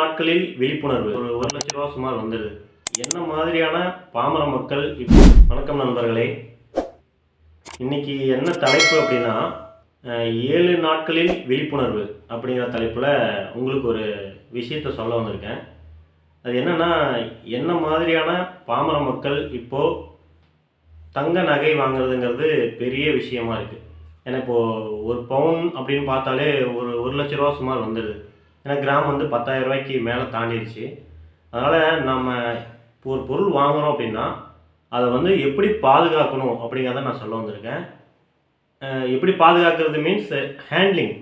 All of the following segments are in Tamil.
நாட்களில் விழிப்புணர்வு. ஒரு ஒரு லட்ச ரூபா சுமார் வந்தது. என்ன மாதிரியான பாமர மக்கள் இப்போ வணக்கம் நண்பர்களே. இன்னைக்கு என்ன தலைப்பு அப்படின்னா ஏழு நாட்களில் விழிப்புணர்வு அப்படிங்கிற தலைப்பில் உங்களுக்கு ஒரு விஷயத்த சொல்ல வந்திருக்கேன். அது என்னன்னா என்ன மாதிரியான பாமர மக்கள் இப்போ தங்க நகை வாங்குறதுங்கிறது பெரிய விஷயமா இருக்கு. ஏன்னா இப்போது ஒரு பவுன் அப்படின்னு பார்த்தாலே ஒரு ஒரு லட்ச ரூபா சுமார் வந்துடுது ஏன்னா கிராம் வந்து பத்தாயிரம் ரூபாய்க்கு மேலே தாண்டிடுச்சு அதனால் நம்ம ஒரு பொருள் வாங்குகிறோம் அப்படின்னா அதை வந்து எப்படி பாதுகாக்கணும் அப்படிங்கிறத நான் சொல்ல வந்திருக்கேன். எப்படி பாதுகாக்கிறது மீன்ஸ் ஹேண்ட்லிங்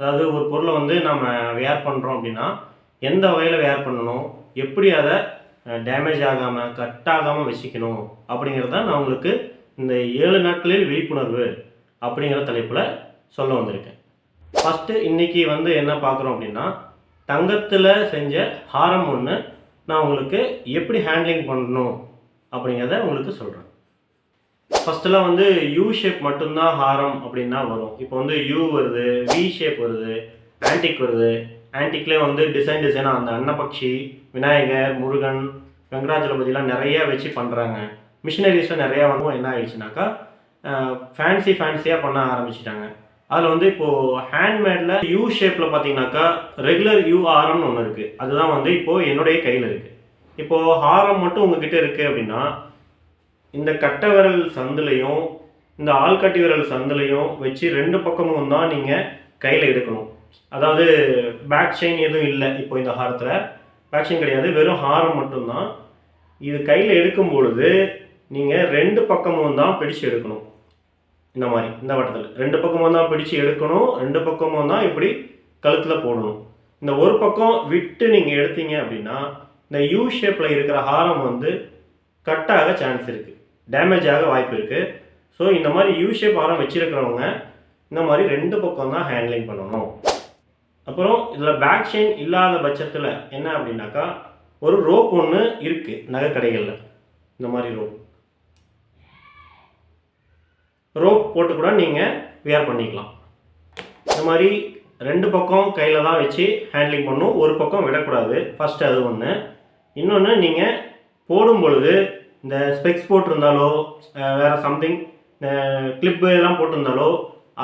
அதாவது ஒரு பொருளை வந்து நம்ம வேர் பண்ணுறோம் அப்படின்னா எந்த வகையில் வேர் பண்ணணும் எப்படி அதை டேமேஜ் ஆகாமல் கட் ஆகாமல் வச்சுக்கணும் அப்படிங்கிறத நான் உங்களுக்கு இந்த ஏழு நாட்களில் விழிப்புணர்வு அப்படிங்கிற தலைப்பில் சொல்ல வந்திருக்கேன். ஃபஸ்ட்டு இன்னைக்கு வந்து என்ன பார்க்குறோம் அப்படின்னா தங்கத்தில் செஞ்ச ஹாரம் ஒன்று நான் உங்களுக்கு எப்படி ஹேண்ட்லிங் பண்ணணும் அப்படிங்கிறத உங்களுக்கு சொல்கிறேன் ஃபஸ்ட்டெல்லாம் வந்து யூ ஷேப் மட்டும்தான் ஹாரம் அப்படின்னா வரும். இப்போ வந்து யூ வருது வி ஷேப் வருது ஆன்டிக் வருது. ஆன்டிக்லேயே வந்து டிசைன் டிசைனாக அந்த அன்னபக்ஷி விநாயகர் முருகன் வெங்கடாஜலபதிலாம் நிறையா வச்சு பண்ணுறாங்க மிஷினரிஸும் நிறையா வந்து என்ன ஆயிடுச்சுனாக்கா ஃபேன்சி ஃபேன்சியாக பண்ண ஆரம்பிச்சிட்டாங்க. அதில் வந்து இப்போது ஹேண்ட்மேடில் யூ ஷேப்பில் பார்த்தீங்கன்னாக்கா ரெகுலர் யூ ஆரம்னு ஒன்று இருக்குது அதுதான் வந்து இப்போது என்னுடைய கையில் இருக்குது இப்போது ஹாரம் மட்டும் உங்ககிட்ட இருக்குது அப்படின்னா இந்த கட்டை விரல் சந்துலையும் இந்த ஆள்கட்டி விரல் சந்துலையும் வச்சு ரெண்டு பக்கமும் தான் நீங்கள் கையில் எடுக்கணும். அதாவது பேக் செயின் எதுவும் இல்லை இப்போ இந்த ஹாரத்தில் பேக் செயின் கிடையாது வெறும் ஹாரம் மட்டும்தான். இது கையில் எடுக்கும் பொழுது நீங்கள் ரெண்டு பக்கமும் தான் பிடிச்சு எடுக்கணும். இந்த மாதிரி இந்த வட்டத்தில். ரெண்டு பக்கமும் தான் பிடிச்சு எடுக்கணும் ரெண்டு பக்கமும் தான் இப்படி கழுத்தில் போடணும். இந்த ஒரு பக்கம் விட்டு நீங்கள் எடுத்தீங்க அப்படின்னா இந்த யூ ஷேப்பில் இருக்கிற ஹாரம் வந்து கட்டாக சான்ஸ் இருக்குது டேமேஜ் ஆக வாய்ப்பு இருக்குது ஸோ இந்த மாதிரி யூ ஷேப் ஹாரம் வச்சிருக்கிறவங்க இந்த மாதிரி ரெண்டு பக்கம் தான் ஹேண்ட்லிங் பண்ணணும். அப்புறம் இதில் பேக் செயின் இல்லாத பட்சத்தில் என்ன அப்படின்னாக்கா ஒரு ரோப் ஒன்று இருக்குது நகை கடைகளில் இந்த மாதிரி ரோப் ரோப் போட்டு கூட நீங்கள் வேர் பண்ணிக்கலாம். இந்த மாதிரி ரெண்டு பக்கம் கையில் தான் வச்சு ஹேண்ட்லிங் பண்ணணும் ஒரு பக்கம் விடக்கூடாது. ஃபஸ்ட்டு அது ஒன்று இன்னொன்று நீங்கள் போடும் பொழுது இந்த ஸ்பெக்ஸ் போட்டிருந்தாலோ வேறு சம்திங் சம்திங் கிளிப்பு எல்லாம் போட்டிருந்தாலோ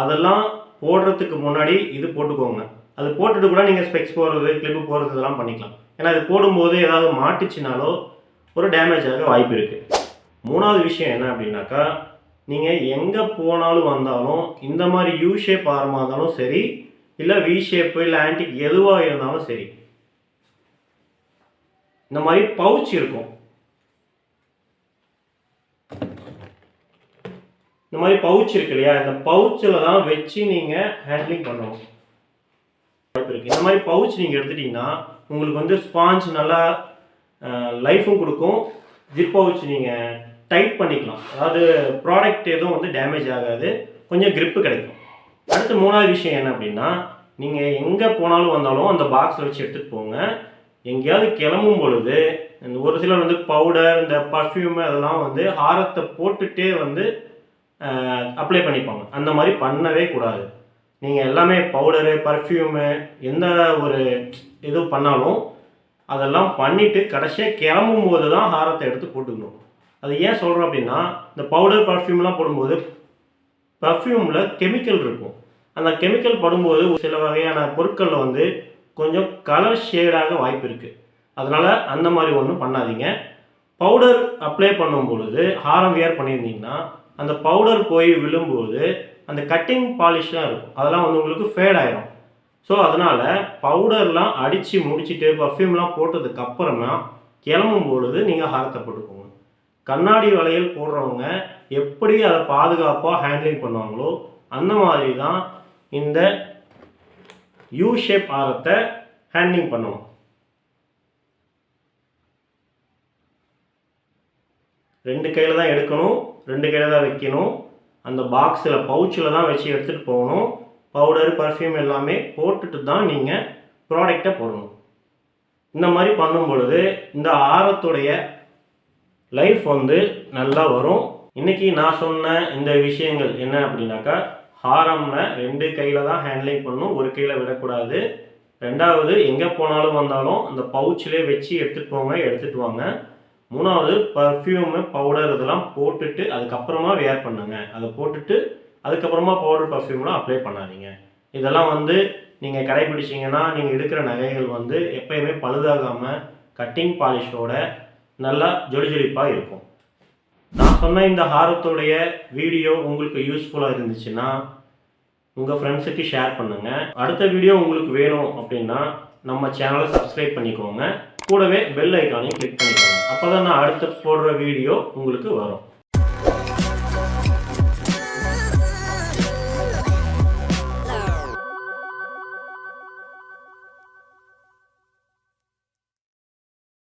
அதெல்லாம் போடுறதுக்கு முன்னாடி இது போட்டுக்கோங்க. அது போட்டுட்டு கூட நீங்கள் ஸ்பெக்ஸ் போடுறது கிளிப்பு போடுறது இதெல்லாம் பண்ணிக்கலாம். ஏன்னா அது போடும்போது ஏதாவது மாட்டுச்சுனாலோ ஒரு டேமேஜ் ஆக வாய்ப்பு இருக்குது மூணாவது விஷயம் என்ன அப்படின்னாக்கா நீங்கள் எங்கே போனாலும் வந்தாலும் இந்த மாதிரி யூ ஷேப் ஆரமாக இருந்தாலும் சரி இல்லை வி ஷேப்பு இல்லை ஆன்டிக் எதுவாக இருந்தாலும் சரி இந்த மாதிரி பவுச் இருக்கும். இந்த மாதிரி பவுச் இருக்கு இல்லையா? இந்த பவுச்சில் தான் வச்சு நீங்கள் ஹேண்ட்லிங் பண்ணணும். இருக்கு. இந்த மாதிரி பவுச் நீங்கள் எடுத்துட்டீங்கன்னா உங்களுக்கு வந்து ஸ்பாஞ்ச் நல்லா லைஃபும் கொடுக்கும். ஜிப் பவுச் நீங்கள் டைட் பண்ணிக்கலாம். அதாவது ப்ராடக்ட் எதுவும் வந்து டேமேஜ் ஆகாது. கொஞ்சம் கிரிப்பு கிடைக்கும். அடுத்து மூணாவது விஷயம் என்ன அப்படின்னா நீங்கள் எங்கே போனாலும் வந்தாலும் அந்த பாக்ஸில் வச்சு எடுத்துகிட்டு போங்க. எங்கேயாவது கிளம்பும் பொழுது இந்த ஒரு சிலர் வந்து பவுடர் இந்த பர்ஃப்யூம் அதெல்லாம் வந்து ஹாரத்தை போட்டுகிட்டே வந்து அப்ளை பண்ணிப்பாங்க. அந்த மாதிரி பண்ணவே கூடாது. நீங்கள் எல்லாமே பவுடரு பர்ஃப்யூமு எந்த ஒரு இது பண்ணாலும் அதெல்லாம் பண்ணிவிட்டு கடைசியாக கிளம்பும் போது தான் ஹாரத்தை எடுத்து போட்டுக்கணும். அது ஏன் சொல்கிறோம் அப்படின்னா இந்த பவுடர் பர்ஃப்யூம்லாம் போடும்போது பர்ஃப்யூமில் கெமிக்கல் இருக்கும். அந்த கெமிக்கல் படும்போது சில வகையான பொருட்களில் வந்து கொஞ்சம் கலர் ஷேடாக வாய்ப்பு இருக்குது அதனால் அந்த மாதிரி ஒன்றும் பண்ணாதீங்க. பவுடர் அப்ளை பண்ணும் பொழுது ஹாரம் வியர் பண்ணியிருந்தீங்கன்னா அந்த பவுடர் போய் விழும்போது அந்த கட்டிங் பாலிஷ்லாம் இருக்கும். அதெல்லாம் வந்து உங்களுக்கு ஃபேட் ஆயிரும். ஸோ அதனால் பவுடர்லாம் அடித்து முடிச்சுட்டு பர்ஃப்யூம்லாம் போட்டதுக்கு அப்புறமா கிளம்பும் பொழுது நீங்கள் ஹாரத்தை போட்டுக்கோங்க. கண்ணாடி வளையல் போடுறவங்க எப்படி அதை பாதுகாப்பாக ஹேண்ட்லிங் பண்ணுவாங்களோ அந்த மாதிரி தான் இந்த யூ ஷேப் ஆரத்தை ஹேண்ட்லிங் பண்ணணும். ரெண்டு கையில் தான் எடுக்கணும் ரெண்டு கையில் தான் வைக்கணும். அந்த பாக்ஸில் பவுச்சில் தான் வச்சு எடுத்துகிட்டு போகணும். பவுடர் பர்ஃப்யூம் எல்லாமே போட்டுட்டு தான் நீங்கள் ப்ராடக்டை போடணும். இந்த மாதிரி பண்ணும் பொழுது இந்த ஆரத்துடைய லைஃப் வந்து நல்லா வரும். இன்னைக்கு நான் சொன்ன இந்த விஷயங்கள் என்ன அப்படின்னாக்கா ஹாரம்ல ரெண்டு கையில் தான் ஹேண்ட்லிங் பண்ணும் ஒரு கையில் விடக்கூடாது. ரெண்டாவது எங்கே போனாலும் வந்தாலும் அந்த பவுச்சிலே வச்சு எடுத்துகிட்டு போங்க எடுத்துகிட்டு வாங்க. மூணாவது பர்ஃப்யூமு பவுடர் இதெல்லாம் போட்டுட்டு அதுக்கப்புறமா வேர் பண்ணுங்க. அதை போட்டுட்டு அதுக்கப்புறமா பவுடர் பர்ஃப்யூம்லாம் அப்ளை பண்ணாதீங்க. இதெல்லாம் வந்து நீங்கள் கடைபிடிச்சிங்கன்னா நீங்கள் எடுக்கிற நகைகள் வந்து எப்பயுமே பழுதாகாமல் கட்டிங் பாலிஷோட நல்லா ஜொலி ஜொலிப்பாக இருக்கும். நான் சொன்ன இந்த ஹாரத்துடைய வீடியோ உங்களுக்கு யூஸ்ஃபுல்லாக இருந்துச்சுன்னா உங்கள் ஃப்ரெண்ட்ஸுக்கு ஷேர் பண்ணுங்கள் அடுத்த வீடியோ உங்களுக்கு வேணும் அப்படின்னா நம்ம சேனலை சப்ஸ்கிரைப் பண்ணிக்கோங்க. கூடவே பெல் ஐக்கானையும் கிளிக் பண்ணிக்கோங்க. அப்போ தான் நான் அடுத்து போடுற வீடியோ உங்களுக்கு வரும்.